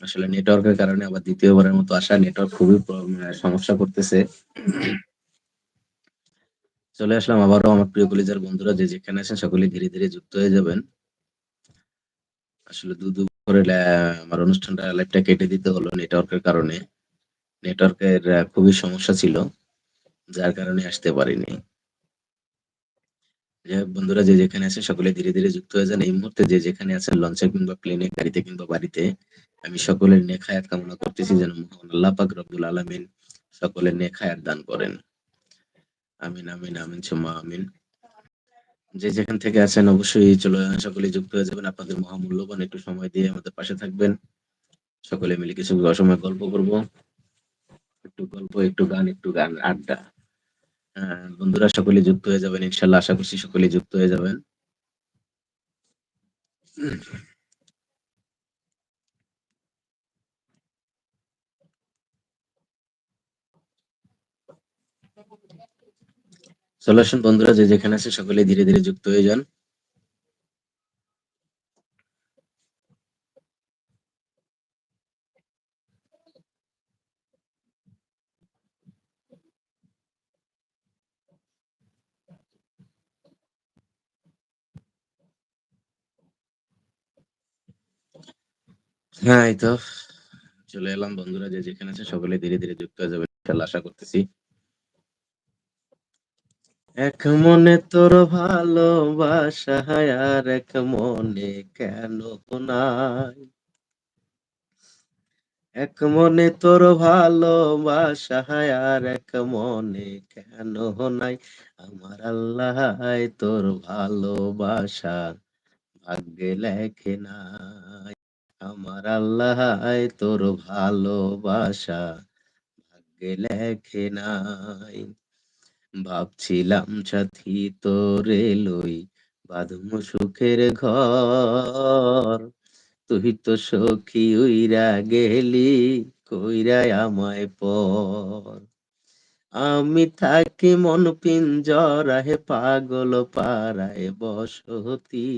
আসলে নেটওয়ার্কের কারণে আবার দ্বিতীয়বারের মতো আসা নেটওয়ার্ক খুবই সমস্যা করতেছে। চলে আসলাম আবারও আমার প্রিয় কলেজের বন্ধুরা, যে যেখানে আছেন সকলে ধীরে ধীরে যুক্ত হয়ে যাবেন। আসলে দু দু করে আমার অনুষ্ঠানটা লাইভটা কেটে দিতে হলো নেটওয়ার্কের কারণে। নেটওয়ার্কের খুবই সমস্যা ছিল, যার কারণে আসতে পারিনি। বন্ধুরা যে যেখানে আছে সকলে ধীরে ধীরে যুক্ত হয়ে যান। এই মুহূর্তে যে যেখানে আছেন লঞ্চে কিংবা প্লেনে গাড়িতে কিংবা বাড়িতে, আমি সকলের নেখায়াত কামনা করতেছি যেন মোহাম্মদ আল্লাহ পাক রব্বুল আলমিন সকলের নেখায়াত দান করেন। আমিন আমিন আমিন, সুম্মা, আমিন। যে যেখান থেকে আছেন অবশ্যই চলে সকলে যুক্ত হয়ে যাবেন। আপনাদের মহামূল্যবান একটু সময় দিয়ে আমাদের পাশে থাকবেন। সকলে মিলে কিছু অসময় গল্প করব। একটু গল্প, একটু গান একটু গান, আড্ডা। বন্ধুরা, সকলে যুক্ত হয়ে যাবেন, ইনশাল্লাহ আশা করছি সকলে যুক্ত হয়ে যাবেন। চলে আসুন বন্ধুরা, যে যেখানে আছে, সকলে ধীরে ধীরে যুক্ত হয়ে যান। হ্যাঁ এই তো। চলে এলাম বন্ধুরা যে যেখানে আছে সকলে ধীরে ধীরে যুক্ত হয়ে যাবে আশা করতেছি। এক মনে তোর ভালোবাসা আর এক মনে কেন নাই? এক মনে তোর ভালোবাসা আর এক মনে কেন নাই? আমার আল্লাহ তোর ভালোবাসা ভাগ্যে লেখে নাই আমার আল্লাহ তোর ভালোবাসা। ভাগ্যে লেখে নাই। ভাবছিলাম সাথী তোরে লই বাঁধম সুখের ঘর। তুই তো সখী উইরা গেলি, কইরা আমায় পর। আমি থাকি মন পিঞ্জরাহে পাগল পাড়ায় বসতি।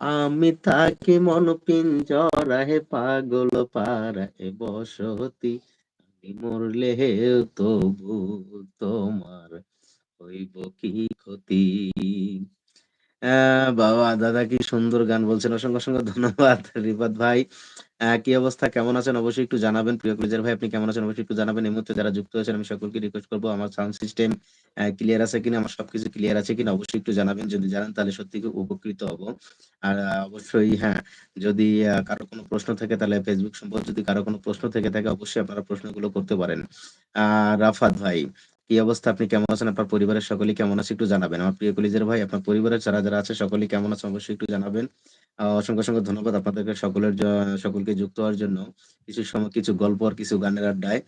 আমি থাকি মন পিঞ্জরাহে পাগল পাড়ায় বসতি। আমি মরলে তবু তোমার হইব কি ক্ষতি? বাবা, দাদা কি সুন্দর গান বলছেন। অসংখ্য অসংখ্য ধন্যবাদ রিপাত ভাই। কি অবস্থা, কেমন আছেন? অবশ্যই একটু জানাবেন। প্রিয় কলেজের ভাই, আপনি কেমন আছেন? অবশ্যই একটু জানাবেন। এই মুহূর্তে যারা যুক্ত হয়েছেন আমি সকলকে রিকোয়েস্ট করব, আমার সাউন্ড সিস্টেম ক্লিয়ার আছে কিনা, আমার সবকিছু ক্লিয়ার আছে কিনা, অবশ্যই একটু জানাবেন। যদি জানান, তাহলে সত্যি খুব উপকৃত হব। আর অবশ্যই হ্যাঁ যদি কারও কোনো প্রশ্ন থাকে, তাহলে ফেসবুক সম্পর্কে যদি কারও কোনো প্রশ্ন থেকে থাকে, অবশ্যই আপনারা প্রশ্নগুলো করতে পারেন। আহ, রাফাত ভাই, কি অবস্থা? আপনি কেমন আছেন? আপনার পরিবারের সকলেই কেমন আছে? একটু জানাবেন। আমার প্রিয় কলিজের ভাই, আপনার পরিবারের যারা যারা আছে সকলেই কেমন আছে? অবশ্যই একটু জানাবেন। অসংখ্য অসংখ্য ধন্যবাদ আপনাদেরকে সকলের সকলকে যুক্ত হওয়ার জন্য। কিছু সময় কিছু গল্প আর কিছু গানের আড্ডায়।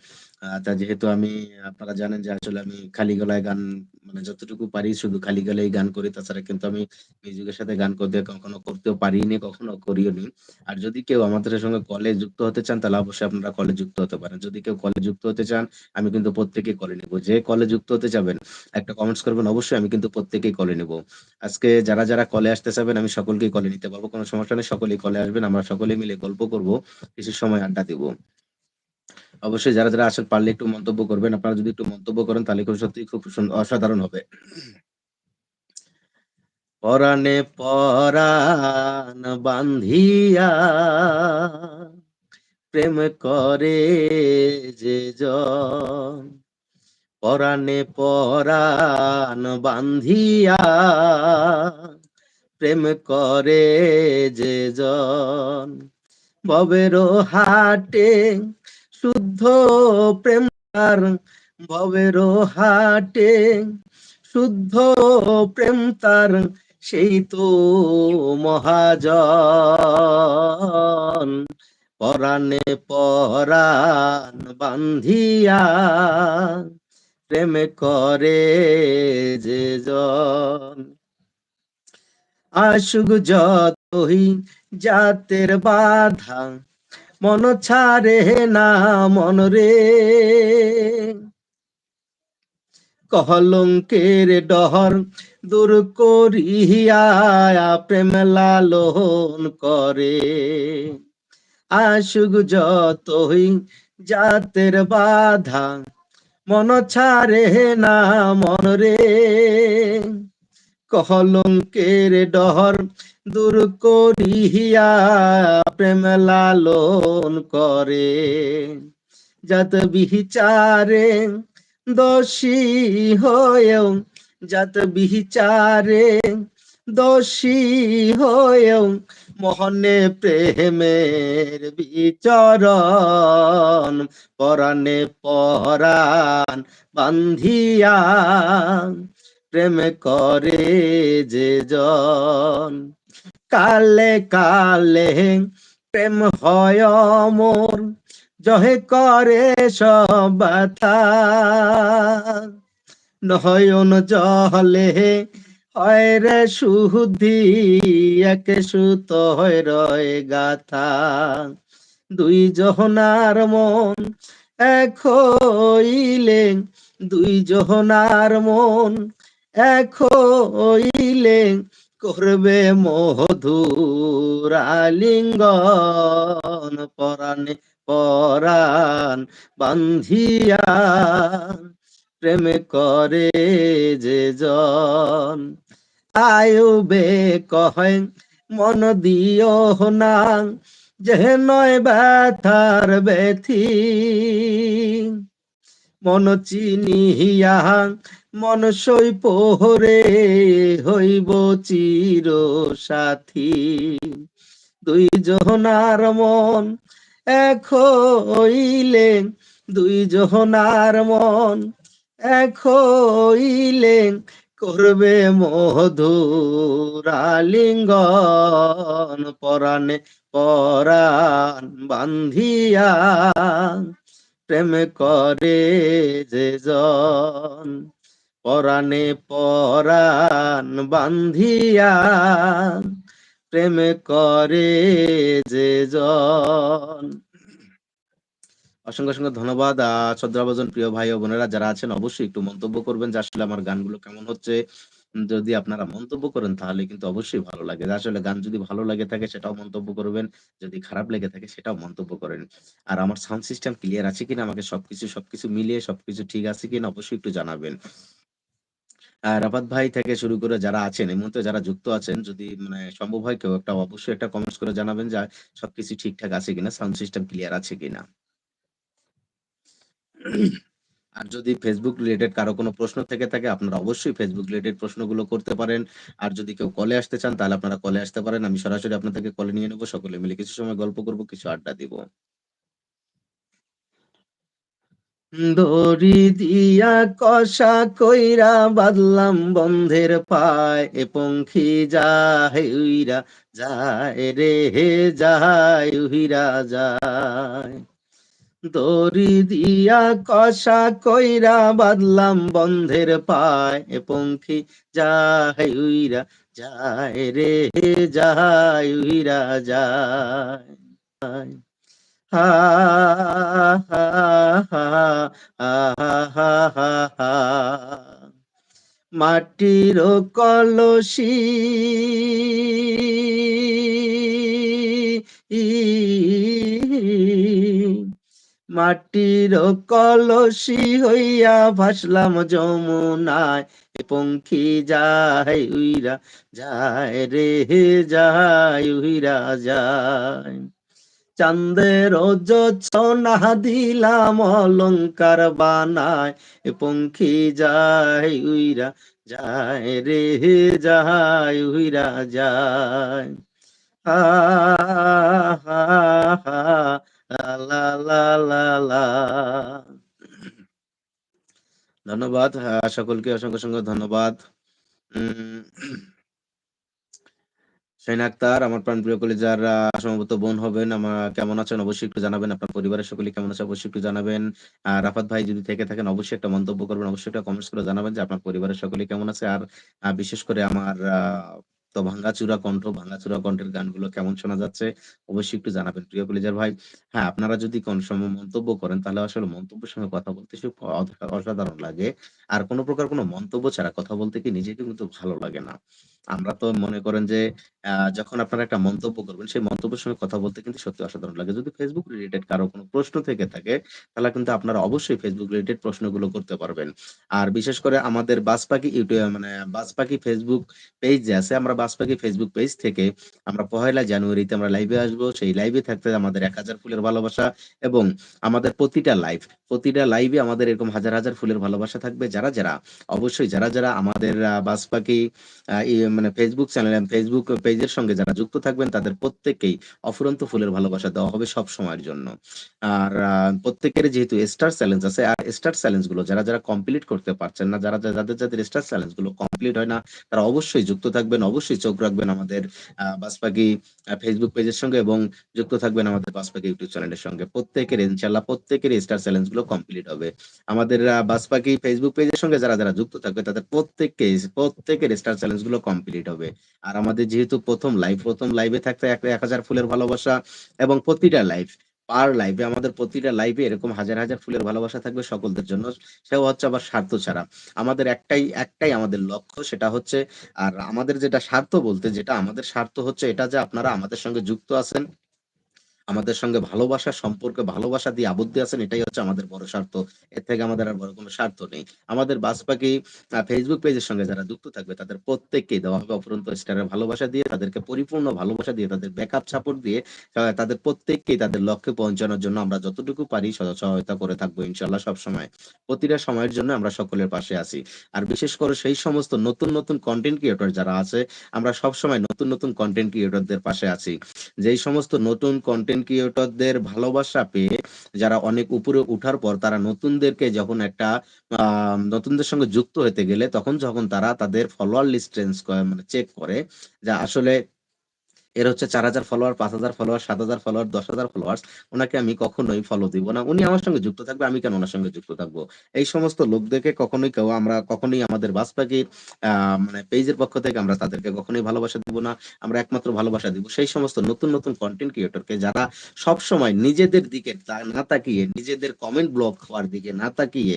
তা যেহেতু আমি, আপনারা জানেন যে আসলে আমি খালি গলায় গান মানে যতটুকু পারি শুধু খালি গলায় গান করি, তাছাড়া কিন্তু আমি মিউজিকের সাথে গান করতে কখনো করতেও পারিনি, কখনো করিও নি আর যদি কেউ আমাদের সঙ্গে কলে যুক্ত হতে চান, তাহলে অবশ্যই আপনারা কলে যুক্ত হতে পারেন। যদি কেউ কলে যুক্ত হতে চান, আমি কিন্তু প্রত্যেকেই কলে নিব। যে কলে যুক্ত হতে চাবেন, একটা কমেন্টস করবেন, অবশ্যই আমি কিন্তু প্রত্যেকেই কলে নিব। আজকে যারা যারা কলে আসতে চাবেন আমি সকলকেই কলে নিতে পারব। কোনো সমস্যা নেই সকলেই কলে আসবেন, আমরা সকলে মিলে গল্প করব, কিছু সময় আড্ডা দিব। অবশ্যই যারা যারা আসেন, পারলে একটু মন্তব্য করবেন। আপনারা যদি একটু মন্তব্য করেন, তাহলে খুব সত্যি খুব অসাধারণ হবে। পরাণে পরাণ বান্ধিয়া, প্রেম করে যে জন। পরাণে পরাণ বান্ধিয়া প্রেম করে যে জন। ববের হাটে শুদ্ধ প্রেম তার। ভবের হাটে শুদ্ধ প্রেম তার, সেই তো মহাজন। পরাণে পরাণ বান্ধিয়া প্রেম করে যে জন। আশুক যতই জাতের বাধা, মন ছাড়ে না মন রে। কহলঙ্কের ডহর দূর করিয়া প্রেম লালন করে। আসুক যতই জাতের বাধা, মন ছাড়ে না মন রে। কলঙ্কের ডহর দূর করিয়া প্রেম লালন করে। যাত বিচারে দোষী হয়েও যাত বিচারে দোষী হয়েও, মোহনে প্রেমের বিচরণ, পরাণে পরাণ বান্ধিয়া প্রেম করে যে জন। কালে কালে প্রেম হয় মোর জহে করে সব নয়ন জলে হয় রে সুধি, এক সুত হয় রয় গাথা। দুই জহনার মন এক হইলে, দুই জহনার মন এক হইলে করবে মধুর আলিঙ্গন পরাণে পরাণ বান্ধিয়া প্রেম করে যে জন। আয়ুবে কহেন মন দিও না, যে নয় ব্যথার ব্যথি। মন চিনিয়া মন সই পোহরে হইব চির সাথী। দুই জহনার মন এক হইলে দুই জহনার মন এক হইলে করবে মধুরালিঙ্গন পরাণে পরাণ বান্ধিয়া প্রেম করে যে জন। পরাণে পরাণ বান্ধিয়া প্রেম করে যে জন। অসংখ্য অসংখ্য ধন্যবাদ শ্রদ্ধাভাজন প্রিয় ভাই ও বোনেরা যারা আছেন, অবশ্যই একটু মন্তব্য করবেন যে আসলে আমার গানগুলো কেমন হচ্ছে। যদি আপনারা মন্তব্য করেন তাহলে কিন্তু অবশ্যই ভালো লাগে। আসলে গান যদি ভালো লাগে থাকে সেটাও মন্তব্য করবেন, যদি খারাপ লেগে থাকে সেটাও মন্তব্য করেন। আর আমার সাউন্ড সিস্টেম ক্লিয়ার আছে কিনা, আমাকে সবকিছু সবকিছু মিলিয়ে সবকিছু ঠিক আছে কিনা অবশ্যই একটু জানাবেন। রাফাত ভাই থেকে শুরু করে যারা আছেন এই মুহূর্তে যারা যুক্ত আছেন, যদি মানে সম্ভব হয় কেউ একটা অবশ্যই একটা কমেন্টস করে জানাবেন যে সবকিছু ঠিকঠাক আছে কিনা সাউন্ড সিস্টেম ক্লিয়ার আছে কিনা। আর যদি ফেসবুক রিলেটেড কারও কোনো প্রশ্ন থেকে থাকে, আপনারা অবশ্যই ফেসবুক রিলেটেড প্রশ্নগুলো করতে পারেন। আর যদি কেউ কলে আসতে চান, তাহলে আপনারা কলে আসতে পারেন। আমি সরাসরি আপনাদেরকে কলে নিয়ে নেব। সকলে মিলে কিছু সময় গল্প করব, কিছু আড্ডা দিব। দড়ি দিয়া কষা কইরা বাদলাম বন্ধের পায়, এ পঙ্খী যায় উইরা যায় রে, হে যায় উহিরা যায়। দড়ি দিয়া কষা কইরা বাদলাম বন্ধের পায়, এ পঙ্খী যায় উইরা যায় রে যায় উইরা যায়। হা হা হা হা হা হা মাটির কলসী মাটির কলসি হইয়া ভাসলাম যমুনায় পঙ্খী যায় উইরা, যায় রে যায় উইরা, যায়। চান্দের না দিলাম অলঙ্কার বানায় পঙ্খী যায় উইরা যায় রে যায় উইরা যায়। হা হা হা ধন্যবাদ সকলকে অসংখ্য অসংখ্য ধন্যবাদ। শাইন আক্তার, আমার প্রাণ প্রিয় কলিজার সম্ভবত বোন হবেন। আমার কেমন আছেন অবশ্যই একটু জানাবেন। আপনার পরিবারের সকলে কেমন আছে অবশ্যই একটু জানাবেন। আর রাফাত ভাই যদি থেকে থাকেন, অবশ্যই একটা মন্তব্য করবেন। অবশ্যই একটা কমেন্টস করে জানাবেন যে, আপনার পরিবারের সকলে কেমন আছে? আর বিশেষ করে আমার তো ভাঙ্গাচুরা কণ্ঠ ভাঙ্গাচুরা কণ্ঠের গানগুলো কেমন শোনা যাচ্ছে, অবশ্যই একটু জানাবেন। প্রিয় কলিজার ভাই হ্যাঁ আপনারা যদি কোন সময় মন্তব্য করেন, তাহলে আসলে মন্তব্যের সঙ্গে কথা বলতে অসাধারণ লাগে। আর কোনো প্রকার কোনো মন্তব্য ছাড়া কথা বলতে কি নিজেকে কিন্তু ভালো লাগে না। আমরা তো মনে করেন যে যখন আপনারা একটা মন্তব্য করবেন, সেই মন্তব্যের সঙ্গে কথা বলতে কিন্তু সত্যি অসাধারণ লাগে। যদি Facebook রিলেটেড কারও কোনো প্রশ্ন থেকে থাকে, তাহলে কিন্তু আপনারা অবশ্যই ফেসবুক রিলেটেড প্রশ্নগুলো করতে পারবেন। আর বিশেষ করে আমাদের বাজপাখি ইউটিউ মানে বাজপাখি ফেসবুক পেজ যে আছে, আমরা বাজপাখি ফেসবুক পেজ থেকে আমরা পহেলা জানুয়ারিতে আমরা লাইভে আসব। সেই লাইভে থাকতে আমাদের ১০০০ ফুলের ভালোবাসা এবং আমাদের প্রতিটা লাইভ, প্রতিটা লাইভে আমাদের এরকম হাজার, হাজার ফুলের ভালোবাসা থাকবে। যারা, যারা অবশ্যই যারা, যারা আমাদের ই মানে ফেসবুক চ্যানেল ফেসবুক পেজের সঙ্গে যারা যুক্ত থাকবেন তাদের প্রত্যেককেই অফুরন্ত ফুলের ভালোবাসা দেওয়া হবে সব সময়ের জন্য। আর প্রত্যেকের যেহেতু স্টার চ্যালেঞ্জ আছে, আর স্টার চ্যালেঞ্জগুলো যারা, যারা কমপ্লিট করতে পারছেন না, যারা, যাদের, যাদের স্টার চ্যালেঞ্জগুলো কমপ্লিট হয় না, তারা অবশ্যই যুক্ত থাকবেন, অবশ্যই চোখ রাখবেন আমাদের আ Facebook পেজের সঙ্গে এবং যুক্ত থাকবেন আমাদের বাজপাখি ইউটিউব চ্যানেলের সঙ্গে। প্রত্যেকের ইনশাআল্লাহ প্রত্যেকেরই স্টার চ্যালেঞ্জগুলো কমপ্লিট হবে। আমাদের আ ফেসবুক পেজের সঙ্গে যারা, যারা যুক্ত থাকবে তাদের প্রত্যেককেই প্রত্যেকের স্টার চ্যালেঞ্জগুলো কমপ্লিট হবে। আর আমাদের যেহেতু প্রথম লাইভ, প্রথম লাইভে থাকতে এক ১০০০ ফুলের ভালোবাসা এবং প্রতিটা লাইভ পার লাইফে আমাদের প্রতিটা লাইফে এরকম হাজার, হাজার ফুলের ভালোবাসা থাকবে সকলদের জন্য। সেও হচ্ছে আবার স্বার্থ ছাড়া। আমাদের একটাই, একটাই আমাদের লক্ষ্য সেটা হচ্ছে আর আমাদের যেটা স্বার্থ বলতে যেটা আমাদের স্বার্থ হচ্ছে এটা যে আপনারা আমাদের সঙ্গে যুক্ত আছেন। আমাদের সঙ্গে ভালোবাসা সম্পর্কে ভালোবাসা দিয়ে আবদ্ধ আছেন এটাই হচ্ছে আমাদের বড় স্বার্থ। এর থেকে আমাদের আর বড় কোনো স্বার্থ নেই। আমাদের বাজপাখি আ Facebook পেজের সঙ্গে যারা যুক্ত থাকবে তাদের প্রত্যেককেই দেওয়া হবে অফুরন্ত স্টারের ভালোবাসা দিয়ে, তাদেরকে পরিপূর্ণ ভালোবাসা দিয়ে, তাদের ব্যাকআপ সাপোর্ট দিয়ে তাদের প্রত্যেককেই তাদের লক্ষ্যে পৌঁছানোর জন্য আমরা যতটুকু পারি সহায়তা করে থাকব ইনশাআল্লাহ সবসময়। প্রতিটা সময়ের জন্য আমরা সকলের পাশে আছি। আর বিশেষ করে সেই সমস্ত নতুন, নতুন কন্টেন্ট ক্রিয়েটর যারা আছে, আমরা সবসময় নতুন, নতুন কনটেন্ট ক্রিয়েটরদের পাশে আছি। যেই সমস্ত নতুন কনটেন্ট ক্রিয়েটরদের ভালোবাসা পেয়ে যারা অনেক উপরে উঠার পর তারা নতুনদেরকে যখন একটা নতুনদের সঙ্গে যুক্ত হতে গেলে তখন যখন তারা তাদের ফলোয়ার লিস্ট চেঞ্জ করে মানে চেক করে যা আসলে এর হচ্ছে ৪,০০০ ফলোয়ার, ৫,০০০ ফলোয়ার, ৭,০০০ ফলোয়ার, ১০,০০০ ফলোয়ার্স। উনাকে আমি কখনোই ফলো দিব না। উনি আমার সঙ্গে যুক্ত থাকবে, আমি কেন উনার সঙ্গে যুক্ত থাকব? এই সমস্ত লোকদেরকে কখনোই কেউ আমরা কখনোই আমাদের আ মানে পেজের পক্ষ থেকে আমরা তাদেরকে কখনোই ভালোবাসা দিব না। আমরা একমাত্র ভালোবাসা দিব সেই সমস্ত নতুন, নতুন কনটেন্ট ক্রিয়েটরকে যারা সবসময় নিজেদের দিকে না তাকিয়ে, নিজেদের কমেন্ট ব্লক হওয়ার দিকে না তাকিয়ে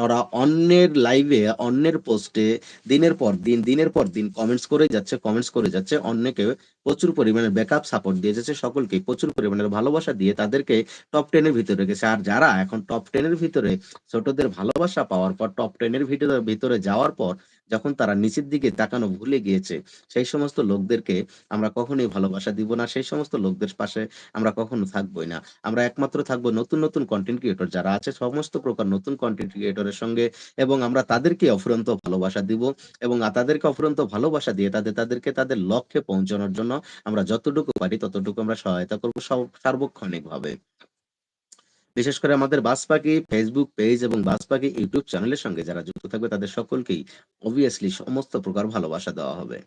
ওরা অন্যের লাইভে, অন্যের পোস্টে দিনের পর দিন, দিনের পর দিন কমেন্টস করে যাচ্ছে, কমেন্টস করে যাচ্ছে। অন্যকে প্রচুর পরিমাণে ব্যাকআপ সাপোর্ট দিয়ে যাচ্ছে সকলকে, প্রচুর পরিমাণের ভালোবাসা দিয়ে তাদেরকে টপ 10 এর ভিতরে রেখেছে। আর যারা এখন টপ 10 এর ভিতরে ছোটদের ভালোবাসা পাওয়ার পর টপ 10 এর ভিতরে ভিতরে যাওয়ার পর যখন তারা নিচের দিকে তাকানো ভুলে গিয়েছে, সেই সমস্ত লোকদেরকে আমরা কখনোই ভালোবাসা দিব না। সেই সমস্ত লোকদের পাশে আমরা কখনো থাকবোই না। আমরা একমাত্র থাকব নতুন, নতুন কনটেন্ট ক্রিয়েটর যারা আছে সমস্ত প্রকার নতুন কনটেন্ট ক্রিয়েটরের সঙ্গে এবং আমরা তাদেরকে অফুরন্ত ভালোবাসা দিব এবং তাদেরকে অফুরন্ত ভালোবাসা দিয়ে তাদের তাদেরকে তাদের লক্ষ্যে পৌঁছানোর জন্য আমরা যতটুকু পারি ততটুকু আমরা সহায়তা করব সব সার্বক্ষণিকভাবে। বিশেষ করে আমাদের বাজপাখি ফেসবুক পেজ এবং বাজপাখি ইউটিউব চ্যানেলের সঙ্গে যারা যুক্ত থাকবে তাদের সকলকেই obviously সমস্ত প্রকার ভালোবাসা দেওয়া হবে।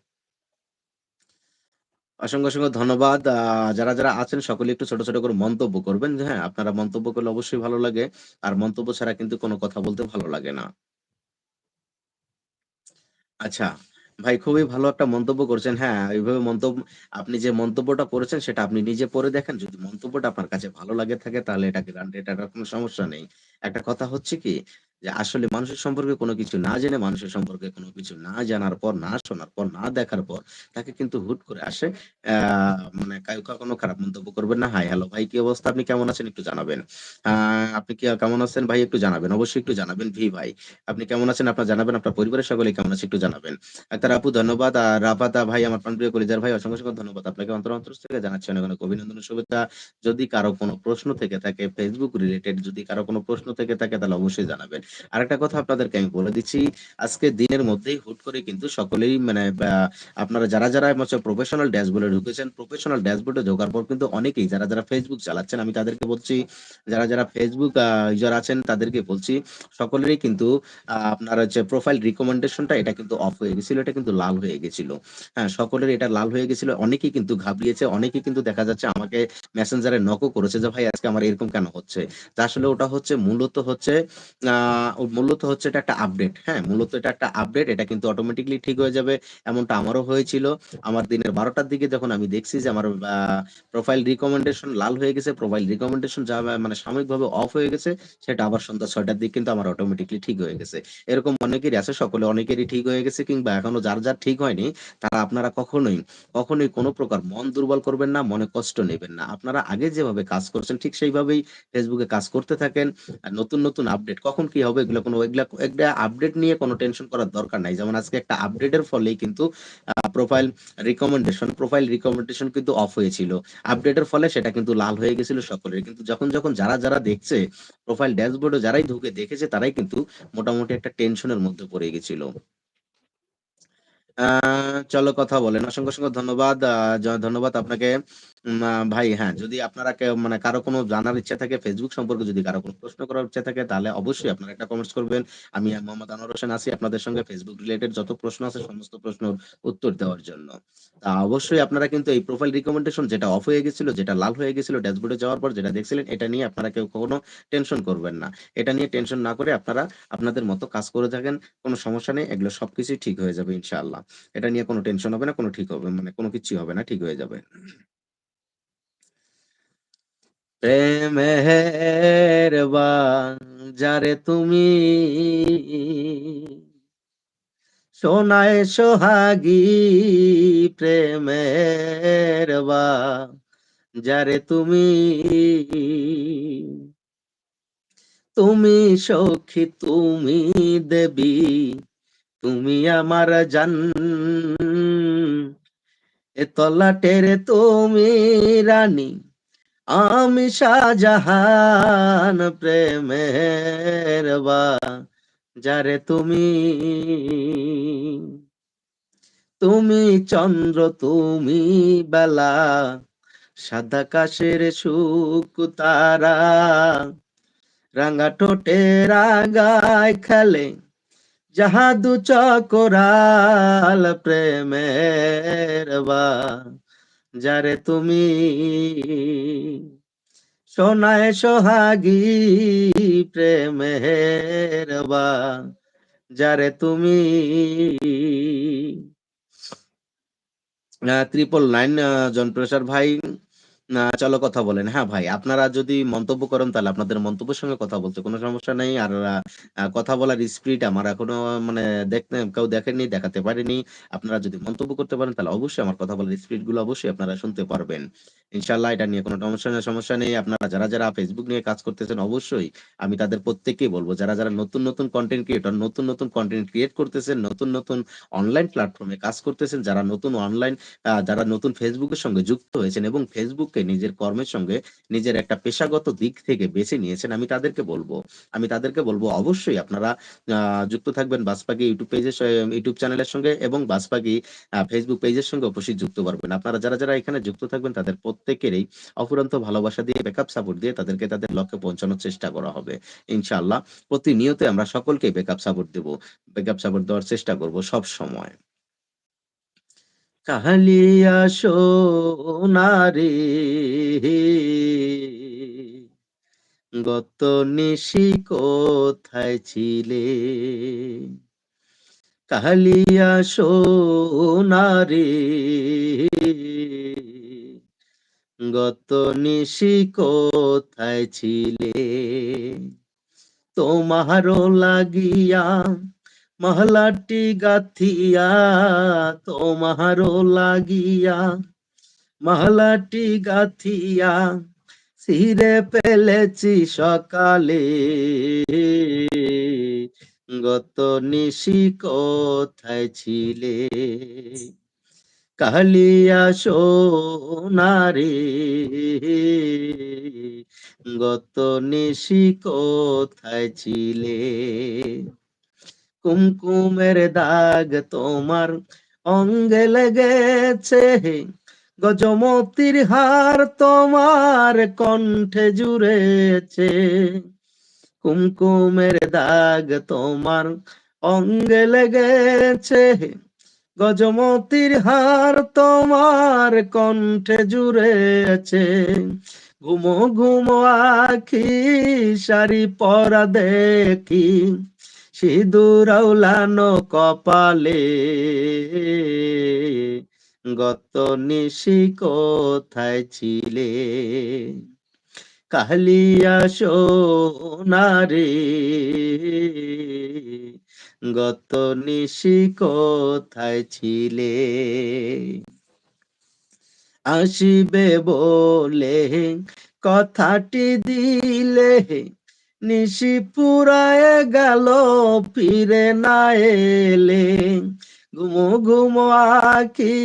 অসংখ্য, অসংখ্য ধন্যবাদ। যারা, যারা আছেন সকলে একটু ছোট, ছোট করে মন্তব্য করবেন। যে হ্যাঁ, আপনারা মন্তব্য করলে অবশ্যই ভালো লাগে। আর মন্তব্য ছাড়া কিন্তু কোনো কথা বলতে ভালো লাগে না। আচ্ছা। ভাই খুবই ভালো একটা মন্তব্য করেছেন হ্যাঁ, এইভাবে মন্তব্য আপনি যে মন্তব্যটা করেছেন সেটা আপনি নিজে পড়ে দেখেন। যদি মন্তব্যটা আপনার কাছে ভালো লাগে থাকে তাহলে এটাকে এটা কোনো সমস্যা নেই। একটা কথা হচ্ছে কি যে আসলে মানুষের সম্পর্কে কোনো কিছু না জেনে মানুষের সম্পর্কে কোনো কিছু না জানার পর, না শোনার পর, না দেখার পর তাকে কিন্তু হুট করে আসে মানে কখনো খারাপ মন্তব্য করবেন না। হাই, হ্যালো ভাই কি অবস্থা? আপনি কেমন আছেন একটু জানাবেন। আপনি কি কেমন আছেন ভাই একটু জানাবেন। অবশ্যই একটু জানাবেন। ভি ভাই। আপনি কেমন আছেন আপনার জানাবেন। আপনার পরিবারের সকলে কেমন আছে একটু জানাবেন। আক্তার আপু ধন্যবাদ। আর রাফাত ভাই আমার প্রাণপ্রিয় কলিজার ভাই অসংখ্য, অসংখ্য ধন্যবাদ। আপনাকে অন্তর অন্তর থেকে জানাচ্ছি অনেক, অনেক অভিনন্দন শুভেচ্ছা। যদি কারও কোনো প্রশ্ন থেকে থাকে ফেসবুক রিলেটেড যদি কারও কোনো প্রশ্ন থেকে থাকে তাহলে অবশ্যই জানাবেন। আরেকটা কথা আপনাদেরকে আমি বলে দিচ্ছি, আজকে দিনের মধ্যেই হুট করে কিন্তু সকলেই মানে আপনারা যারা, যারা হচ্ছে প্রফেশনাল ড্যাশবোর্ডে ঢুকেছেন, প্রফেশনাল ড্যাশবোর্ডে ঢোকার পর কিন্তু অনেকেই যারা, যারা ফেসবুক চালাচ্ছেন আমি তাদেরকে বলছি, যারা, যারা আ ইউজার আছেন তাদেরকে বলছি, সকলেরই কিন্তু আপনার হচ্ছে প্রোফাইল রিকমেন্ডেশনটা এটা কিন্তু অফ হয়ে গেছিল। এটা কিন্তু লাল হয়ে গেছিল। হ্যাঁ, সকলের এটা লাল হয়ে গেছিল। অনেকেই কিন্তু ঘাবড়িয়েছে। অনেকেই কিন্তু দেখা যাচ্ছে আমাকে মেসেঞ্জারে নকও করেছে যে, "ভাই আজকে আমার এরকম কেন হচ্ছে?" তো আসলে ওটা হচ্ছে মূলত হচ্ছে আ মূলত হচ্ছে এটা একটা আপডেট। হ্যাঁ? মূলত এটা একটা আপডেট। এটা কিন্তু অটোমেটিক্যালি ঠিক হয়ে যাবে। এমনটা আমারও হয়েছিল। আমার দিনের বারোটার দিকে যখন আমি দেখছি যে আমার প্রোফাইল রিকমেন্ডেশন লাল হয়ে গেছে, প্রোফাইল রিকমেন্ডেশন যা মানে সাময়িকভাবে অফ হয়ে গেছে, সেটা আবার সন্ধ্যা ৬ টার দিকে কিন্তু আমার অটোমেটিক্যালি ঠিক হয়ে গেছে। এরকম অনেকেরই আছে, সকলে অনেকেরই ঠিক হয়ে গেছে কিংবা এখনও যার, যার ঠিক হয়নি, তারা আপনারা কখনোই, কখনোই কোনো প্রকার মন দুর্বল করবেন না, মনে কষ্ট নেবেন না। আপনারা আগে যেভাবে কাজ করছেন ঠিক সেইভাবেই ফেসবুকে কাজ করতে থাকেন। নতুন, নতুন আপডেট কখন কি হবে এগুলা কোনো এগুলা আপডেট নিয়ে কোনো টেনশন করার দরকার নাই। যেমন আজকে একটা আপডেটের ফলেই কিন্তু প্রোফাইল রিকমেন্ডেশন প্রোফাইল রিকমেন্ডেশন কিন্তু অফ হয়েছিল। আপডেটের ফলে সেটা কিন্তু লাল হয়ে গেছিল সকলের। কিন্তু যখন, যখন যারা, যারা দেখছে প্রোফাইল ড্যাশবোর্ডে যারাই ঢুকে দেখেছে তারাই কিন্তু মোটামুটি একটা টেনশনের মধ্যে পড়ে গেছিল। চলো কথা বলেন। অসংখ্য, অসংখ্য ধন্যবাদ। ধন্যবাদ আপনাকে। ভাই হ্যাঁ, যদি আপনারা মানে কারও কোনো জানার ইচ্ছা থাকে ফেসবুক সম্পর্কে যদি কারও কোনো প্রশ্ন করার ইচ্ছা থাকে তাহলে অবশ্যই আপনারা একটা কমেন্টস করবেন। আমি মোহাম্মদ আনোয়ার হোসেন আছি আপনাদের সঙ্গে ফেসবুক রিলেটেড যত প্রশ্ন আছে সমস্ত প্রশ্নের উত্তর দেওয়ার জন্য। তা অবশ্যই আপনারা কিন্তু এই প্রোফাইল রিকমেন্ডেশন যেটা অফ হয়ে গেছিল, যেটা লাল হয়ে গেছিল ড্যাশবোর্ডে যাওয়ার পর যেটা দেখছিলেন এটা নিয়ে আপনারা কেউ কখনো টেনশন করবেন না। এটা নিয়ে টেনশন না করে আপনারা আপনাদের মতো কাজ করে থাকেন। কোনো সমস্যা নেই। এগুলো সবকিছুই ঠিক হয়ে যাবে ইনশাআল্লাহ। এটা নিয়ে কোনো টেনশন হবে না, কোনো ঠিক হবে মানে কোনো কিছুই হবে না, ঠিক হয়ে যাবে। প্রেমের বাজারে তুমি সোনায় সোহাগী প্রেমের বাজারে তুমি তুমি সখী, তুমি দেবী, তুমি আমার জান। এ তলাটের তুমি রানী, আমি শাহজাহান প্রেমের বা যারে তুমি তুমি চন্দ্র, তুমি বেলা, সাদা আকাশের শুকতারা, রাঙা ঠোঁটের আগায় খেলে জাহাদু চকরাল প্রেমের বাজারে তুমি সোনায় সোহাগী প্রেমের বা যারে তুমি 999 আ জনপ্রসার ভাই না চলো কথা বলেন। হ্যাঁ ভাই, আপনারা যদি মন্তব্য করেন তাহলে আপনাদের মন্তব্যের সঙ্গে কথা বলতে কোনো সমস্যা নাই। আর কথা বলার স্পিড আমার এখনও মানে দেখতে কেউ দেখেননি, দেখাতে পারেনি। আপনারা যদি মন্তব্য করতে পারেন তাহলে অবশ্যই আমার কথা বলার স্পিডগুলো অবশ্যই আপনারা শুনতে পারবেন। ইনশাআল্লাহ এটা নিয়ে কোনো সমস্যা সমস্যা নেই। আপনারা যারা, যারা Facebook নিয়ে কাজ করতেছেন অবশ্যই আমি তাদের প্রত্যেককেই বলব যারা, যারা নতুন, নতুন কনটেন্ট ক্রিয়েটর, নতুন, নতুন কনটেন্ট ক্রিয়েট করতেছেন, নতুন, নতুন অনলাইন প্ল্যাটফর্মে কাজ করতেছেন, যারা নতুন অনলাইন যারা নতুন এর সঙ্গে যুক্ত হয়েছেন এবং Facebook কে নিজের কর্মের সঙ্গে নিজের একটা পেশাগত দিক থেকে বেছে নিয়েছেন, আমি তাদেরকে বলব আমি তাদেরকে বলব অবশ্যই আপনারা যুক্ত থাকবেন বাজপাখি ইউটিউব পেজের ইউটিউব চ্যানেলের সঙ্গে এবং আ Facebook পেজের সঙ্গে অবশ্যই যুক্ত পারবেন। আপনারা যারা, যারা এখানে যুক্ত থাকবেন তাদের প্রত্যেকেরই অফুরন্ত ভালোবাসা দিয়ে ব্যাকআপ সাপোর্ট দিয়ে তাদেরকে তাদের লক্ষ্যে পৌঁছানোর চেষ্টা করা হবে। ইনশাআল্লাহ প্রতিনিয়ত আমরা সকলকে ব্যাকআপ সাপোর্ট দেব। ব্যাকআপ সাপোর্ট দেওয়ার চেষ্টা করব সবসময়। কাহালিয়া সোনারে গত নিশি কোথায় ছিলে? কাহালিয়া সোনারে গত নিশি কোথায় ছিলে? তোমারও লাগিয়া মহলাটি গাথিয়া তোমারও লাগিয়া মহলাটি গাথিয়া ছিঁড়ে পেলেছি সকালে গত নিশি কোথায় ছিলে? কালিয়া সোনারে গত নিশি কোথায় ছিলে? কুমকুমের দাগ তোমার অঙ্গে লেগেছে। গজমতির হার তোমার কণ্ঠে জুড়েছে। কুমকুমের দাগ তোমার অঙ্গে লেগেছে। গজমতির হার তোমার কণ্ঠে জুড়েছে। ঘুমো ঘুমো আখি শাড়ি পরা দেখি। সিঁদুর আউলানো কপালে, গত নিশি কোথায় ছিলে? কালিয়া সোনারে গত নিশি কোথায় ছিলে? আসিবে বলে কথাটি দিলে নিশি পুরায় গেল, ফিরে না এলে। ঘুমো ঘুমো আখি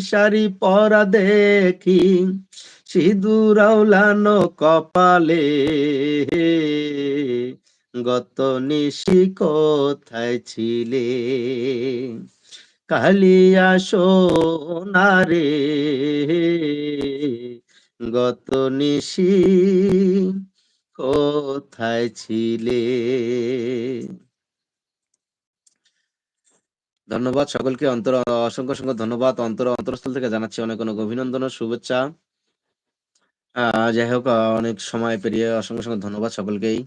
শাড়ি পরা দেখি, সিঁদুর কপালে। গত নিশি কোথায় ছিলে? কালিয়া সোনারে গত নিশি কোথায় ছিলে? ধন্যবাদ সকলকে। অন্তর, অসংখ্য অসংখ্য ধন্যবাদ। অন্তর, অন্তরস্থল থেকে জানাচ্ছি অনেক অনেক অভিনন্দন ও শুভেচ্ছা। আহ, যাই হোক, অনেক সময় পেরিয়ে অসংখ্য অসংখ্য ধন্যবাদ সকলকেই।